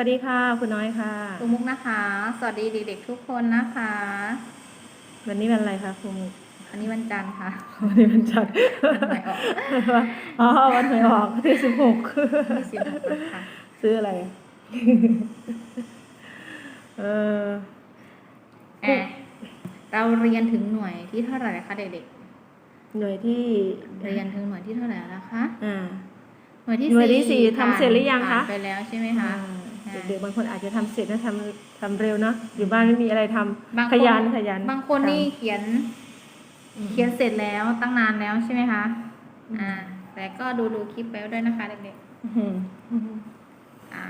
ค่ะสวัสดีค่ะ คุณน้อยค่ะครูมุกนะคะ สวัสดีเด็กๆทุกคนนะคะ วันนี้วันอะไรคะครูมุกอันนี้วันจันทร์ค่ะ วันนี้วันจันทร์วันหวยออกอ๋อวันหวยออกที่สิบหกที่สิบหกค่ะซื้ออะไร เอออะเราเรียนถึงหน่วยที่เท่าไหร่คะเด็กหน่วยที่ๆเรียนถึงหน่วยที่เท่าไหร่แล้วคะ อ่า หน่วยที่หน่วยที่สี่ทำเสร็จหรือยังคะผ่านไปแล้วใช่ไหมคะอ่า เด็กๆบางคนอาจจะทำเสร็จนะทำทำเร็วเนาะอยู่บ้านไม่มีอะไรทำบางคขยันขยันบางคนนี่เขียนอืมเขียนเสร็จแล้วตั้งนานแล้วใช่ไหมคะอืมอ่า แต่ก็ดูดูคลิปไปด้วยนะคะเด็กๆอื้อหืออ่า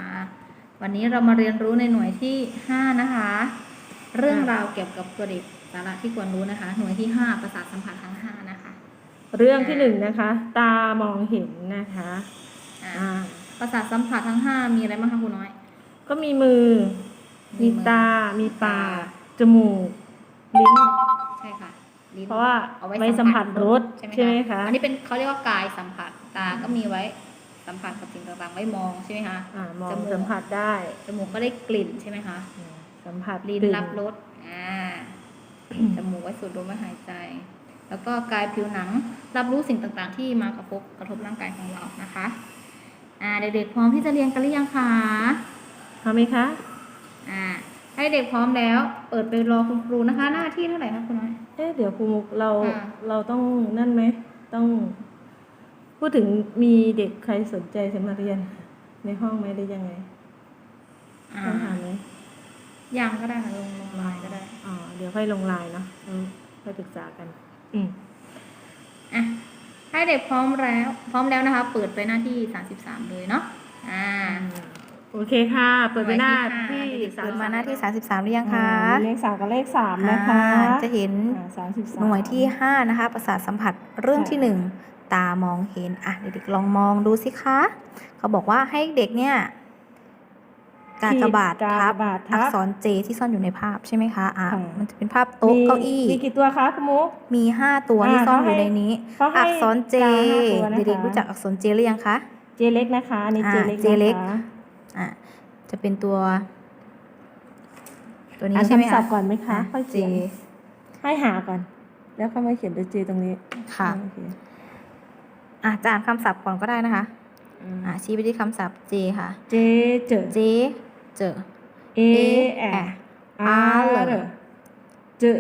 วันนี้เรามาเรียนรู้ในหน่วยที่5นะคะ เรื่องราวเกี่ยวกับตัวเด็กสาระที่ควรรู้นะคะ หน่วยที่5ประสาทสัมผัสทั้ง5นะคะ เรื่องที่หนึ่งนะคะ ตามองเห็นนะคะ อ่าอ่าประสาทสัมผัสทั้ง 5 มีอะไรบ้างคะคุณน้อย ก็มีมือ มีมีมือตา มีปากตาจมูก ลิ้น ใช่ค่ะลิ้นเพราะว่าเอาไว้สัมผัสรสใช่ไหมใช่ไหมคะคะอันนี้เป็นเขาเรียกว่ากายสัมผัส ตาก็มีไว้สัมผัสกับสิ่งต่างๆ ไว้มองใช่ไหมคะอ่ามองจมูกสัมผัสได้ จมูกก็ได้กลิ่นใช่ไหมคะอืมสัมผัสลิ้นกรับรส อ่า จมูกไว้สูดลมไว้หายใจ แล้วก็กายผิวหนังรับรู้สิ่งต่างๆ ที่มากระทบกระทบร่างกายของเรานะคะ อ่าเด็กๆพร้อมที่จะเรียนกันหรือยังคะ พร้อมไหมคะ อ่า ให้เด็กพร้อมแล้ว เปิดไปรอคุณครูนะคะ หน้าที่เท่าไหร่คะคุณน้อย เอ๊ะเดี๋ยวครูมุกเราค่ะเราต้องนั่นไหมต้อง พูดถึงมีเด็กใครสนใจจะมาเรียน ในห้องไหมหรือยังไงอ่าต้องถามไหมยังก็ได้ค่ะลงลงไลน์ก็ได้ อ๋อเดี๋ยวค่อยลงไลน์เนาะอืมค่อยปรึกษากัน อืมอะให้เด็กพร้อมแล้ว พร้อมแล้วนะคะ เปิดไปหน้าที่ 33 เลยเนาะ อ่า โอเคค่ะ เปิดไปหน้าที่เด็กๆสาเปิมดมาหน้าที่ 33หรือยังคะอ่ามีเลขสามกับเลขสามนะคะอ่าจะเห็นสามสิบสามหน่วยที่5นะคะ ประสาทสัมผัสเรื่องที่ค่ะ1ตามองเห็นอะเด็กๆลองมองดูสิคะเขาบอกว่าให้เด็กเนี่ยกากบาทกาทับกบาทอัทักบษรเจที่ซ่อนอยู่ในภาพใช่ไหมคะอะค่ะมันจะเป็นภาพโต๊ะมีเก้าอี้มีกี่ตัวคะคุณมุกมี5ตัวอ่าที่ซ่อนเขาอยู่ให้ในนี้เขาให้อักษรเจกาห้าตัวนะคะเด็กๆรู้จักอักษรเจหรือยังคะเจเล็กนะคะอันนี่อ่าเจเล็กเจเล็กนะคะ อะจะเป็นตัว ตัวนี้อ่านใช่ไหมคำศัคะพท์ก่อนไหมคะค่อยเจเขียนให้หาก่อน แล้วค่อยมาเขียนตัวเจตรงนี้ค่ะ โอเคอะจะอ่านคำศัพท์ก่อนก็ได้นะคะอืมอะชี้ไปที่คำศัพท์เจค่ะ เจเจอเจเจอ เอแออาร์เจอ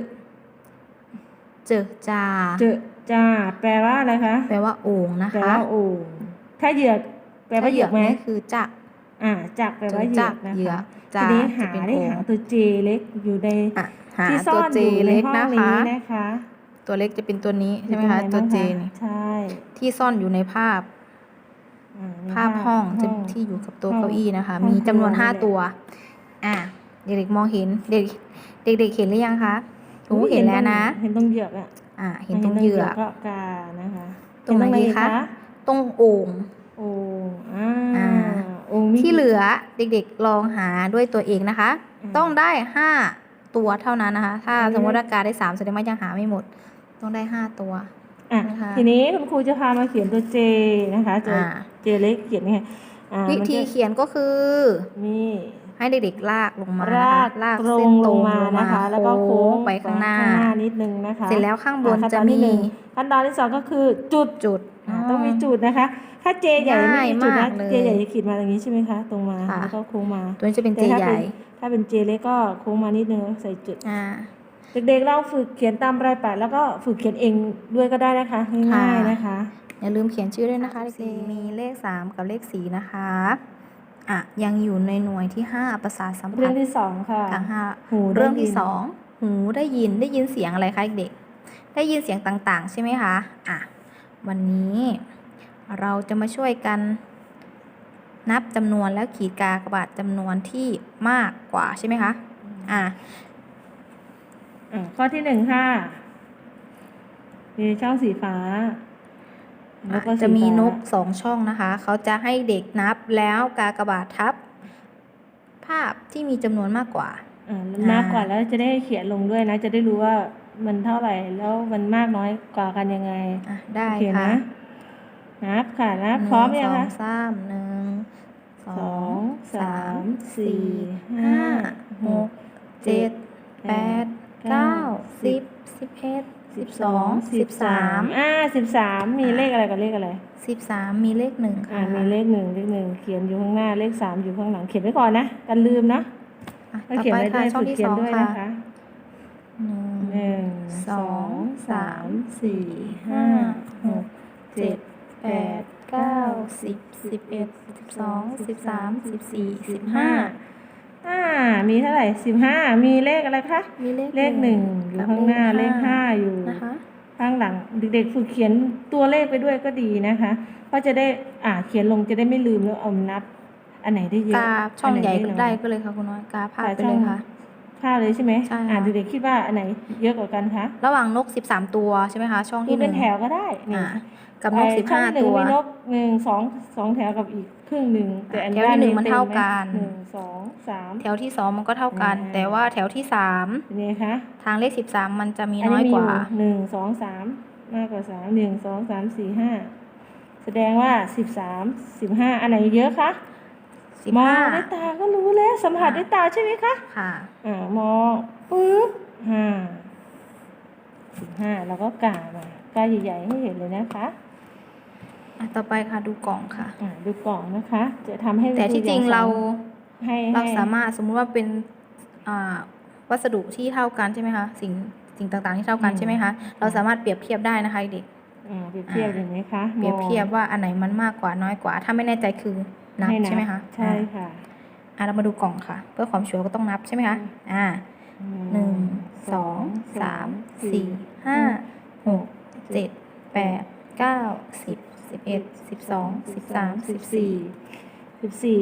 เจอจาเจอจ้าแปลว่าอะไรคะ แปลว่าโอ่งนะแปลคะว่าโอ่งถ้าเหยือกแปลว่าเหยือกไหม นี่คือจะ อ่าจักแปลว่าเหยืจัอกกนะเหยือคะกจาทีนี้จะหาเป็นได้โอ่งหาตัวเจเล็กอยู่ในอะหาที่ซ่ตัอวนเจอยู่ในเล็กห้องนะนี้คะนะคะ ตัวเล็กจะเป็นตัวนี้ใช่ไหมอยู่คะตรงตัวนเจบ้างนี่ใช่ที่ซ่อนอยู่ในภาพอ่ในภาพห้องจะห้ที่อยู่กับตัวห้องเก้าอี้นะคะห้องมีจำนวนครัวนี่แหละห้าตัว อะเด็กๆมองเห็นเด็กเด็กๆเห็นหรือยังคะโอ้เห็นแล้วนะ เห็นตรงเหยือกอะอะเห็นตรงเหยือกก็กานะคะ ตรงไหนเดีคะ ตรงโอ่งโอ่งอ่าอ่าโอ่งมี ที่เหลือเด็กๆลองหาด้วยตัวเองนะคะอืมต้องได้ห้าตัวเท่านั้นนะคะ ถ้าอันนี้สมมติว่ากาได้สามแสดงว่ายังหาไม่หมด ต้องได้ห้าตัวอะนะคะทีนี้คุณครูจะพามาเขียนตัวเจนะคะตัวอ่าเจเล็กเขียนไงอ่าวิมันธีจะเขียนก็คือมี ให้เด็กๆลากลงมานะคะรากลากตรเส้งนตลรงงมาลงมานะคะ แล้วก็โค้งไปข้างหน้านิดนึงนะคะ เสร็จแล้วข้างบนอ่ขั้จะตอที่มีหนึ่งขั้นตอนที่สองก็คือจุดจุดอ่าต้องมีจุดนะคะ ถ้าเจใหญ่ไม่มีจุดง่านะยมากเลยเจใหญ่จะขีดมาอย่างนี้ใช่ไหมคะ ตรงมาค่ะแล้วก็โค้งมา ตัวนี้จะเป็นเจแต่ถ้าใหญ่ ถ้าเป็นเจเล็กก็โค้งมานิดนึงแล้วใส่จุดอ่าเด็กๆลองฝึกเขียนตามรายแปดแล้วก็ฝึกเขียนเองด้วยก็ได้นะคะง่ายๆนะคะ อย่าลืมเขียนชื่อด้วยนะคะเด็กๆมีเลขสามกับเลขสี่นะคะ อะยังอยู่ในหน่วยที่ห้าประสาทสัมเรื่ผัองสที่สองค่ะกลางห้าหูได้ยินเรื่องที่สองหูได้ยินได้ยินเสียงอะไรคะเด็กๆได้ยินเสียงต่างๆ ใช่ไหมคะอะวันนี้เราจะมาช่วยกันนับจำนวนแล้วขีดกากบาทจำนวนที่มากกว่าใช่ไหมคะอะอะข้อที่หนึ่งค่ะมีช่องสีฟ้าแล้วก็สี จะมีฟ้านกสองช่องนะคะ เขาจะให้เด็กนับแล้วกากบาททับ ภาพที่มีจำนวนมากกว่าอ่ามันมากกว่าแล้วจะได้เขียนลงด้วยนะ จะได้รู้ว่ามันเท่าไหร่แล้วมันมากน้อยกว่ากันยังไงอะได้โอเคค่ะนะนับค่ะนับหนึ่งพร้อมยังสอคะงสามหนึ่งสี่ห้าหกเจ็ดแปดเก้าสิบสิบเอ็ด สิบสองสิบสามอ่าสิบสามมีเลขอะไรกับเลขอะไรสิบสามมีเลขหนึ่งอ่าค่ะมีเลขหนึ่งเลขหนึ่งเขียนอยู่ข้างหน้าเลขสามอยู่ข้างหลังเขียนไว้ก่อนนะกันลืมนะอะถ้าต่อเขียนไปไว้ด้ค่ะวยช่องฝึกที่เขียสนองด้วยค่ะนะคะหนึ่งหนึ่งสองสามสี่ห้าหกเจ็ดแปดเก้าสิบสิบเอ็ดสิบสองสิบสามสิบสี่สิบห้าอ่า มีเท่าไหร่สิบห้ามีเลขอะไรคะมีเลขเลขหนึ่งอยู่กับข้างหน้าเลขห้าอยู่นะคะข้างหลังเด็กๆฝึกเขียนตัวเลขไปด้วยก็ดีนะคะเพราะจะได้อ่าเขียนลงจะได้ไม่ลืมแล้วเอานับ อันไหนได้เยอะกาช่องใหญ่นก็น้ยได้ก็เลยค่ะคุณน้อยกาพาดค่ะไปเลยค่ะ พลาดเลยใช่ไหมใช่ค่ะ อ่าเด็กๆคิดว่าอันไหนเยอะกว่ากันคะระหว่างนกสิบสามตัวใช่ไหมคะ ช่องดูที่หเป็นึ่นงแถวก็ได้นี่อ่ากับนก ไอ้สิบห้าช่องที่นึ่งตัว มีนกหนึ่งสองสองแถวกับอีกครึ่งหนึ่งแต่อันแถวที่หนึ่งมันต็เท่าไหกัน หนึ่งสองสาม แถวที่สองมันก็เท่ากัน อ่า แต่ว่าแถวที่สามเป็นไงคะทางเลขสิบสามมันจะมีอันน้อนี้ยมีกอยู่ว่า หนึ่งสองสามมากกว่าสามหนึ่งสองสามสี่ห้าแสดงว่าสิบสามสิบห้าอันไหนเยอะคะ สิบมองห้าด้วยตาก็รู้แล้วสัมผัสด้วยตาใช่ไหมคะค่ะอ่ามองปึ๊บห้าสิบห้าแล้วก็กามา กาใหญ่ๆให้เห็นเลยนะคะอะต่อไปค่ะดูกล่องค่ะ อ่าดูกล่องนะคะ จะทำให้แต่ที่จริงดูอย่เราให้เราให้สามารถสมมุติว่าเป็นอ่าวัสดุที่เท่ากันใช่ไหมคะสิ่งสิ่งต่างๆที่เท่ากันใช่ไหมคะเราสามารถเปรียบเทียบได้นะคะเด็กอ่าเปรียบเทียบอ่าเห็นไหมคะเปรียบเทียบมองว่าอันไหนมันมากกว่าน้อยกว่า ถ้าไม่แน่ใจคือ นับให้ใช่ไหมคะใช่อ่าค่ะอะเรามาดูกล่องค่ะ เพื่อความชัวร์ก็ต้องนับใช่ไหมคะอ่าหนึ่งสองสามสี่ห้าหกเจ็ดแปดเก้าสิบสิบเอ็ดสิบสองสิบสามสิบสี่สิบสี่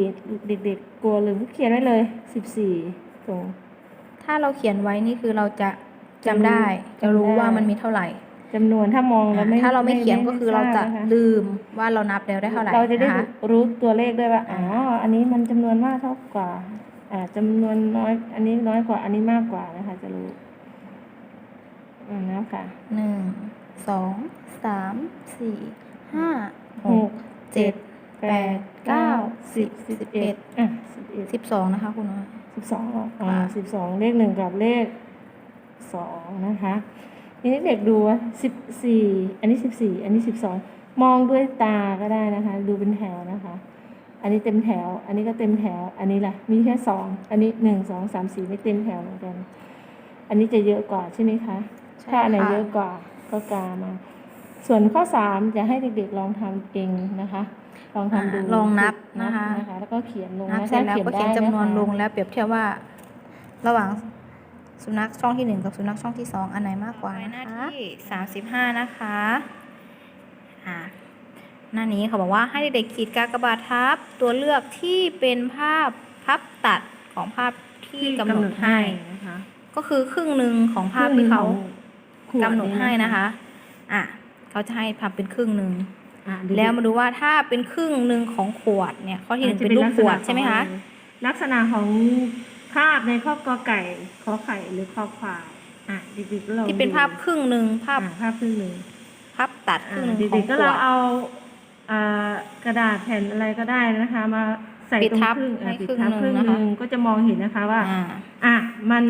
เด็กๆกลัวลืมเขียนไว้เลยสิบสี่ตรงถ้าเราเขียนไว้นี่คือเราจะจำได้จะรู้จำได้ว่ามันมีเท่าไหร่จำนวนถ้ามองแล้วไม่ถ้าเราไม่เขียนก็คือเราจะทบนคลืม ว่าเรานับแล้วได้เท่าไหร่เราจะได้นะคะรู้ตัวเลขด้วยว่าอ๋ออันนี้มันจำนวนมากเท่ากว่าอ่าจำนวนน้อย อันนี้น้อยกว่า อันนี้มากกว่านะคะ จะรู้อืมนะค่ะหนึ่งสองสามสี่ห้าหหกกเจ็ดแปดเก้าสิบสิบเอ็ดอะสิบเอ็ดสิบสองนะคะคุณน้อยสิบสองอ่าค่ะสิบสองเลขหนึ่งกับเลขสองนะคะทีนี้เด็กดูว่าสิบสี่อันนี้สิบสี่อันนี้สิบสอง มองด้วยตาก็ได้นะคะ ดูเป็นแถวนะคะ อันนี้เต็มแถว อันนี้ก็เต็มแถว อันนี้ล่ะ มีแค่สอง อันนี้หนึ่งสองสามสี่ไม่เต็มแถวเหมือนกัน อันนี้จะเยอะกว่าใช่ไหมคะใช่ถ้าอันไหนค่ะเยอะกว่าก็กามา ส่วนข้อสามจะให้เด็กๆลองทำเองนะคะ ลองทำดูอ่าลองนับนะคะนะคะ แล้วก็เขียนลงนับนะเสร็จแล้วก็เขียนจำนวนได้ะคะลงแล้วเปรียบเทียบว่า ระหว่างสุนัขช่องที่หนึ่งกับสุนัขช่องที่สองอันไหนมากกว่านะคะที่สามสิบห้านะคะ อ่าหน้านี้เขาบอกว่าให้เด็กๆขีดกากบาททับตัวเลือกที่เป็นภาพพับตัดของภาพที่กำหนดให้ นะคะก็คือครึ่งหนึ่งของภาพที่เขากำหนดให้นะคะ อะเขาจะให้พับเป็นครึ่งหนึ่งอะแล้วมาดูว่าถ้าเป็นครึ่งหนึ่งของขวดเนี่ยข้อที่หนึ่งจะเป็นรูปขวดลักษณใช่ไหมคะของลักษณะของภาพในข้อกอไก่ขอไข่หรือคอควายอะเด็กๆก็ลองที่เป็นภาพครึ่งหนึ่งภาพ อะภาพครึ่งหนึ่ง ภาพตัดครึ่งหนึ่งอะของเด็กๆก็ขวเราดเอาอ่ากระดาษแผ่นอะไรก็ได้นะคะ มาใส่ปิดตรงทับครึ่งให้อะปิดครึ่งทับหนึ่งครึ่งนะคะหนึ่งก็จะมองเห็นนะคะว่า อ่า อะมัน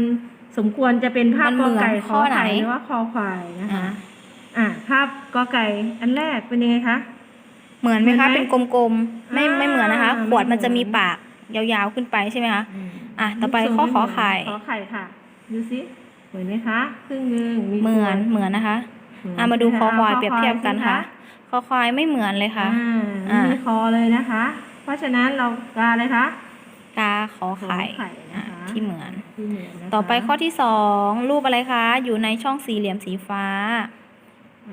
สมควรจะเป็นภาพมันกเหมืออนไก่ข้อไหน ไข่หรือว่าคอควายนะคะอ่าอะภาพกอไก่อันแรกเป็นยังไงคะ เหมือนไหมคะ เหมือนไหมเป็นกลมๆ ไม่อ่าไม่เหมือนนะคะ ไม่ขวดมันจะเหมือนมีปากยาวๆขึ้นไปใช่ไหมคะมอะ ต่อไปข้อขอไข่ ขอไข่ค่ะ ดูสิเหมือนไหมคะ ครึ่งหนึ่งมีเหมือนขวดเหมือนนะคะเหมื อนอะมาดูคอควายใช่ไหเปรียบเทียบกันสิค่ะ คอควายไม่เหมือนเลยค่ะอ่าอ่าไม่มีคอเลยนะคะ เพราะฉะนั้นเรากาเลยคะกาขอไข่ขอไข่นะคะอะที่เหมือนที่เหมือนนะคะต่อไปข้อที่สองรูปอะไรคะ อยู่ในช่องสี่เหลี่ยมสีฟ้า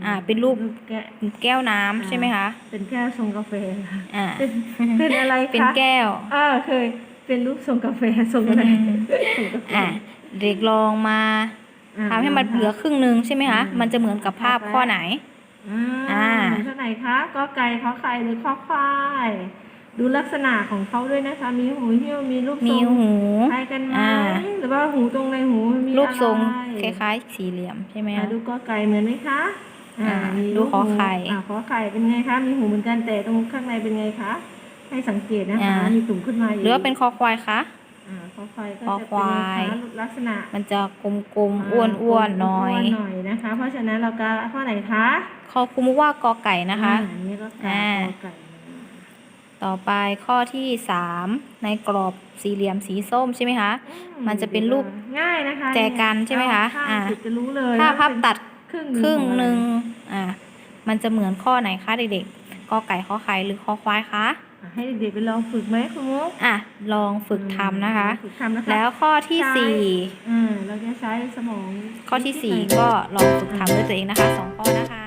อ่า เป็นรูปแก้วแก้วน้ำใช่ไหมคะ เป็นแก้วชงกาแฟค่ะอ่าเป็นเป็นอะไรคะ เป็นแก้วอ่าเคย เป็นรูปชงกาแฟชงอะไรอืมชงกาแฟอะเด็กลองมาอ่า ทำให้มันเหลือครึ่งหนึ่งใช่ไหมคะอืมมันจะเหมือนกับภาพข้อไหนอ่าอ่าเหมือนเท่าไหร่คะก็ไก่ขอไข่หรือข้อควายดูลักษณะของเขาด้วยนะคะ มีหูหิ้วมีรูปทมีรงหูคล้ายกันไหมอ่าหรือว่าหูตรงในหูมีรูปทรงอะไรคล้ายๆสี่เหลี่ยมใช่ไหมอ่าคะดูก็ไก่เหมือนไหมคะอ่ามีดูรูปขอไข่หูอ่าขอไข่เป็นไงคะมีหูเหมือนกันแต่ตรงข้างในเป็นไงคะให้สังเกตนะคะอ่ามีมีตุ่มขึ้นมาหรือว่าเป็นคอควายคะ อ่าคอควายก็คอจะควายเป็นนะคะลักษณะมันจะกลมๆอ้วนๆหน่อยอ้วนๆหน่อยนะคะ เพราะฉะนั้นเราก็ข้อไหนคะคอคุมว่ากอไก่นะคะอ่าอันนี้ก็กาอ่ากอไก่ต่อไปข้อที่สามในกรอบสี่เหลี่ยมสีส้มใช่ไหมคะอืมันจะเป็นรูปง่ายนะคะ แจกันใช่ไหมคะถ้าอ่าจุดจะรู้เลยถ้าว่พับเป็นตัดครึ่งครึ่งหนึ่งของอ่ามันจะเหมือนข้อไหนคะเด็กๆกอไก่ขอไข่หรือคอควายคะอะไรอะ ให้เด็กๆไปลองฝึกไหมคุณมุกอะลองฝึกทำนะคะ ฝึกทำนะคะแล้วข้อที่ใช้สี่อ่าเราจะใช้สมอง ข้อที่สี่นิดหน่อยก็ลองฝึกทำด้วยตัวเองนะคะสองข้อนะคะ